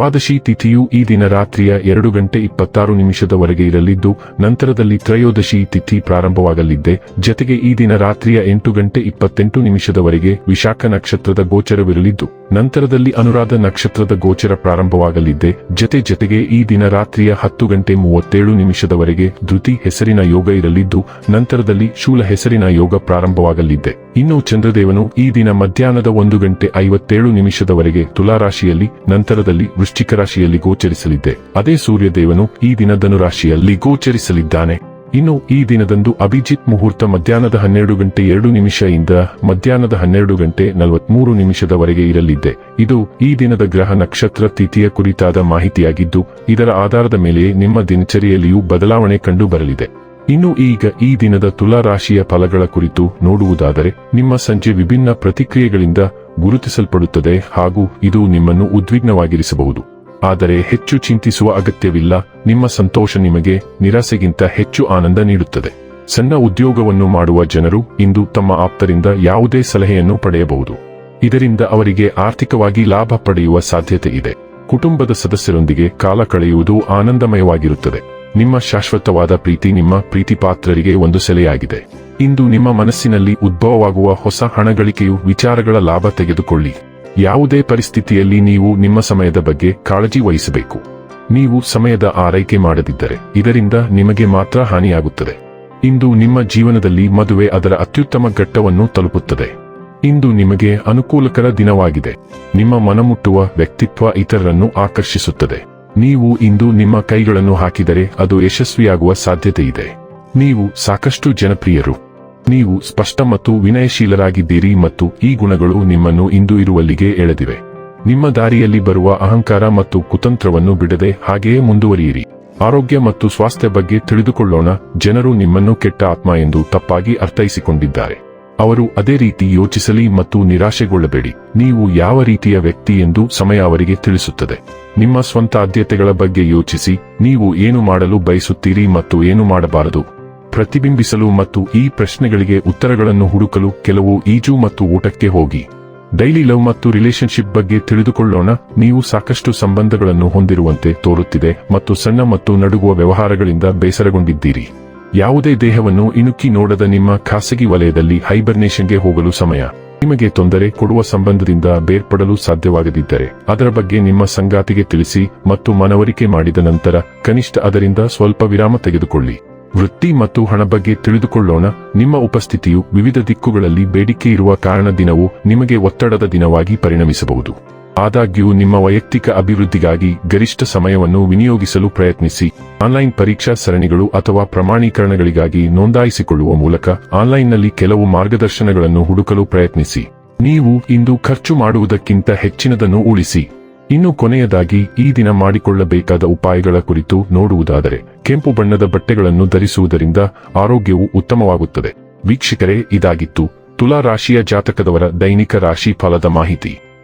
ದ್ವಾದಶಿ ತಿಥಿಯು ಈ ದಿನ ರಾತ್ರಿಯ ಎರಡು ಗಂಟೆ ಇಪ್ಪತ್ತಾರು ನಿಮಿಷದವರೆಗೆ ಇರಲಿದ್ದು, ನಂತರದಲ್ಲಿ ತ್ರಯೋದಶಿ ತಿಥಿ ಪ್ರಾರಂಭವಾಗಲಿದ್ದೆ. ಜತೆಗೆ ಈ ದಿನ ರಾತ್ರಿಯ ಎಂಟು ಗಂಟೆ ಇಪ್ಪತ್ತೆಂಟು ನಿಮಿಷದವರೆಗೆ ವಿಶಾಖ ನಕ್ಷತ್ರದ ಗೋಚರವಿರಲಿದ್ದು, ನಂತರದಲ್ಲಿ ಅನುರಾಧ ನಕ್ಷತ್ರದ ಗೋಚರ ಪ್ರಾರಂಭವಾಗಲಿದ್ದೆ. ಜತೆ ಜತೆಗೆ ಈ ದಿನ ರಾತ್ರಿಯ ಹತ್ತು ಗಂಟೆ ಮೂವತ್ತೇಳು ನಿಮಿಷದವರೆಗೆ ಧೃತಿ ಹೆಸರಿನ ಯೋಗ ಇರಲಿದ್ದು, ನಂತರದಲ್ಲಿ ಶೂಲ ಹೆಸರಿನ ಯೋಗ ಪ್ರಾರಂಭವಾಗಲಿದ್ದೆ. ಇನ್ನು ಚಂದ್ರದೇವನು ಈ ದಿನ ಮಧ್ಯಾಹ್ನದ ಒಂದು ಗಂಟೆ ಐವತ್ತೇಳು ನಿಮಿಷದವರೆಗೆ ತುಲಾರಾಶಿಯಲ್ಲಿ, ನಂತರದಲ್ಲಿ ವೃಶ್ಚಿಕ ರಾಶಿಯಲ್ಲಿ ಗೋಚರಿಸಲಿದ್ದೆ. ಅದೇ ಸೂರ್ಯದೇವನು ಈ ದಿನ ಧನುರಾಶಿಯಲ್ಲಿ ಗೋಚರಿಸಲಿದ್ದಾನೆ. ಇನ್ನು ಈ ದಿನದಂದು ಅಭಿಜಿತ್ ಮುಹೂರ್ತ ಮಧ್ಯಾಹ್ನದ ಹನ್ನೆರಡು ಗಂಟೆ ಎರಡು ನಿಮಿಷದಿಂದ ಮಧ್ಯಾಹ್ನದ ಹನ್ನೆರಡು ಗಂಟೆ ನಲವತ್ಮೂರು ನಿಮಿಷದವರೆಗೆ ಇರಲಿದ್ದೆ. ಇದು ಈ ದಿನದ ಗ್ರಹ ನಕ್ಷತ್ರ ತಿಥಿಯ ಕುರಿತಾದ ಮಾಹಿತಿಯಾಗಿದ್ದು, ಇದರ ಆಧಾರದ ಮೇಲೆ ನಿಮ್ಮ ದಿನಚರಿಯಲ್ಲಿಯೂ ಬದಲಾವಣೆ ಕಂಡು ಬರಲಿದೆ ಇನ್ನು ಈಗ ಈ ದಿನದ ತುಲಾ ರಾಶಿಯ ಫಲಗಳ ಕುರಿತು ನೋಡುವುದಾದರೆ, ನಿಮ್ಮ ಸಂಜೆ ವಿಭಿನ್ನ ಪ್ರತಿಕ್ರಿಯೆಗಳಿಂದ ಗುರುತಿಸಲ್ಪಡುತ್ತದೆ ಹಾಗೂ ಇದು ನಿಮ್ಮನ್ನು ಉದ್ವಿಗ್ನವಾಗಿರಿಸಬಹುದು. ಆದರೆ ಹೆಚ್ಚು ಚಿಂತಿಸುವ ಅಗತ್ಯವಿಲ್ಲ, ನಿಮ್ಮ ಸಂತೋಷ ನಿಮಗೆ ನಿರಾಸೆಗಿಂತ ಹೆಚ್ಚು ಆನಂದ ನೀಡುತ್ತದೆ. ಸಣ್ಣ ಉದ್ಯೋಗವನ್ನು ಮಾಡುವ ಜನರು ಇಂದು ತಮ್ಮ ಆಪ್ತರಿಂದ ಯಾವುದೇ ಸಲಹೆಯನ್ನು ಪಡೆಯಬಹುದು. ಇದರಿಂದ ಅವರಿಗೆ ಆರ್ಥಿಕವಾಗಿ ಲಾಭ ಪಡೆಯುವ ಸಾಧ್ಯತೆ ಇದೆ. ಕುಟುಂಬದ ಸದಸ್ಯರೊಂದಿಗೆ ಕಾಲ ಕಳೆಯುವುದು ಆನಂದಮಯವಾಗಿರುತ್ತದೆ. ನಿಮ್ಮ ಶಾಶ್ವತವಾದ ಪ್ರೀತಿ ನಿಮ್ಮ ಪ್ರೀತಿಪಾತ್ರರಿಗೆ ಒಂದು ಸೆಲೆಯಾಗಿದೆ. ಇಂದು ನಿಮ್ಮ ಮನಸ್ಸಿನಲ್ಲಿ ಉದ್ಭವವಾಗುವ ಹೊಸ ಹಣಗಳಿಕೆಯು ವಿಚಾರಗಳ ಲಾಭ ತೆಗೆದುಕೊಳ್ಳಿ. ಯಾವುದೇ ಪರಿಸ್ಥಿತಿಯಲ್ಲಿ ನೀವು ನಿಮ್ಮ ಸಮಯದ ಬಗ್ಗೆ ಕಾಳಜಿ ವಹಿಸಬೇಕು. ನೀವು ಸಮಯದ ಆರೈಕೆ ಮಾಡದಿದ್ದರೆ ಇದರಿಂದ ನಿಮಗೆ ಮಾತ್ರ ಹಾನಿಯಾಗುತ್ತದೆ. ಇಂದು ನಿಮ್ಮ ಜೀವನದಲ್ಲಿ ಮದುವೆ ಅದರ ಅತ್ಯುತ್ತಮ ಘಟ್ಟವನ್ನು ತಲುಪುತ್ತದೆ. ಇಂದು ನಿಮಗೆ ಅನುಕೂಲಕರ ದಿನವಾಗಿದೆ. ನಿಮ್ಮ ಮನಮುಟ್ಟುವ ವ್ಯಕ್ತಿತ್ವ ಇತರರನ್ನು ಆಕರ್ಷಿಸುತ್ತದೆ. ನೀವು ಇಂದು ನಿಮ್ಮ ಕೈಗಳನ್ನು ಹಾಕಿದರೆ ಅದು ಯಶಸ್ವಿಯಾಗುವ ಸಾಧ್ಯತೆ ಇದೆ ನೀವು ಸಾಕಷ್ಟು ಜನಪ್ರಿಯರು. ನೀವು ಸ್ಪಷ್ಟ ಮತ್ತು ವಿನಯಶೀಲರಾಗಿದ್ದೀರಿ ಮತ್ತು ಈ ಗುಣಗಳು ನಿಮ್ಮನ್ನು ಇಂದು ಇರುವಲ್ಲಿಗೆ ಎಳೆದಿವೆ. ನಿಮ್ಮ ದಾರಿಯಲ್ಲಿ ಬರುವ ಅಹಂಕಾರ ಮತ್ತು ಕುತಂತ್ರವನ್ನು ಬಿಡದೆ ಹಾಗೆಯೇ ಮುಂದುವರಿಯಿರಿ. ಆರೋಗ್ಯ ಮತ್ತು ಸ್ವಾಸ್ಥ್ಯ ಬಗ್ಗೆ ತಿಳಿದುಕೊಳ್ಳೋಣ. ಜನರು ನಿಮ್ಮನ್ನು ಕೆಟ್ಟ ಆತ್ಮ ಎಂದು ತಪ್ಪಾಗಿ ಅರ್ಥೈಸಿಕೊಂಡಿದ್ದಾರೆ. ಅವರು ಅದೇ ರೀತಿ ಯೋಚಿಸಲಿ ಮತ್ತು ನಿರಾಶೆಗೊಳ್ಳಬೇಡಿ. ನೀವು ಯಾವ ರೀತಿಯ ವ್ಯಕ್ತಿ ಎಂದು ಸಮಯ ಅವರಿಗೆ ತಿಳಿಸುತ್ತದೆ. ನಿಮ್ಮ ಸ್ವಂತ ಆದ್ಯತೆಗಳ ಬಗ್ಗೆ ಯೋಚಿಸಿ, ನೀವು ಏನು ಮಾಡಲು ಬಯಸುತ್ತೀರಿ ಮತ್ತು ಏನು ಮಾಡಬಾರದು. ಪ್ರತಿಬಿಂಬಿಸಲು ಮತ್ತು ಈ ಪ್ರಶ್ನೆಗಳಿಗೆ ಉತ್ತರಗಳನ್ನು ಹುಡುಕಲು ಕೆಲವು ಈಜು ಮತ್ತು ಊಟಕ್ಕೆ ಹೋಗಿ. ಡೈಲಿ ಲವ್ ಮತ್ತು ರಿಲೇಶನ್ಶಿಪ್ ಬಗ್ಗೆ ತಿಳಿದುಕೊಳ್ಳೋಣ. ನೀವು ಸಾಕಷ್ಟು ಸಂಬಂಧಗಳನ್ನು ಹೊಂದಿರುವಂತೆ ತೋರುತ್ತಿದೆ ಮತ್ತು ಸಣ್ಣ ಮತ್ತು ನಡುಗುವ ವ್ಯವಹಾರಗಳಿಂದ ಬೇಸರಗೊಂಡಿದ್ದೀರಿ. ಯಾವುದೇ ದೇಹವನ್ನು ಇಣುಕಿ ನೋಡದ ನಿಮ್ಮ ಖಾಸಗಿ ವಲಯದಲ್ಲಿ ಹೈಬರ್ನೇಷನ್ಗೆ ಹೋಗಲು ಸಮಯ. ನಿಮಗೆ ತೊಂದರೆ ಕೊಡುವ ಸಂಬಂಧದಿಂದ ಬೇರ್ಪಡಲು ಸಾಧ್ಯವಾಗದಿದ್ದರೆ, ಅದರ ಬಗ್ಗೆ ನಿಮ್ಮ ಸಂಗಾತಿಗೆ ತಿಳಿಸಿ ಮತ್ತು ಮನವರಿಕೆ ಮಾಡಿದ ನಂತರ ಕನಿಷ್ಠ ಅದರಿಂದ ಸ್ವಲ್ಪ ವಿರಾಮ ತೆಗೆದುಕೊಳ್ಳಿ. ವೃತ್ತಿ ಮತ್ತು ಹಣ ಬಗ್ಗೆ ತಿಳಿದುಕೊಳ್ಳೋಣ. ನಿಮ್ಮ ಉಪಸ್ಥಿತಿಯು ವಿವಿಧ ದಿಕ್ಕುಗಳಲ್ಲಿ ಬೇಡಿಕೆ ಇರುವ ಕಾರಣ ದಿನವು ನಿಮಗೆ ಒತ್ತಡದ ದಿನವಾಗಿ ಪರಿಣಮಿಸಬಹುದು. ಆದಾಗ್ಯೂ ನಿಮ್ಮ ವೈಯಕ್ತಿಕ ಅಭಿವೃದ್ಧಿಗಾಗಿ ಗರಿಷ್ಠ ಸಮಯವನ್ನು ವಿನಿಯೋಗಿಸಲು ಪ್ರಯತ್ನಿಸಿ. ಆನ್ಲೈನ್ ಪರೀಕ್ಷಾ ಸರಣಿಗಳು ಅಥವಾ ಪ್ರಮಾಣೀಕರಣಗಳಿಗಾಗಿ ನೋಂದಾಯಿಸಿಕೊಳ್ಳುವ ಮೂಲಕ ಆನ್ಲೈನ್ನಲ್ಲಿ ಕೆಲವು ಮಾರ್ಗದರ್ಶನಗಳನ್ನು ಹುಡುಕಲು ಪ್ರಯತ್ನಿಸಿ. ನೀವು ಇಂದು ಖರ್ಚು ಮಾಡುವುದಕ್ಕಿಂತ ಹೆಚ್ಚಿನದನ್ನು ಉಳಿಸಿ. ಇನ್ನು ಕೊನೆಯದಾಗಿ ಈ ದಿನ ಮಾಡಿಕೊಳ್ಳಬೇಕಾದ ಉಪಾಯಗಳ ಕುರಿತು ನೋಡುವುದಾದರೆ, ಕೆಂಪು ಬಣ್ಣದ ಬಟ್ಟೆಗಳನ್ನು ಧರಿಸುವುದರಿಂದ ಆರೋಗ್ಯವು ಉತ್ತಮವಾಗುತ್ತದೆ. ವೀಕ್ಷಕರೇ, ಇದಾಗಿತ್ತು ತುಲಾ ರಾಶಿಯ ಜಾತಕದವರ ದೈನಿಕ ರಾಶಿ ಫಲದ ಮಾಹಿತಿ.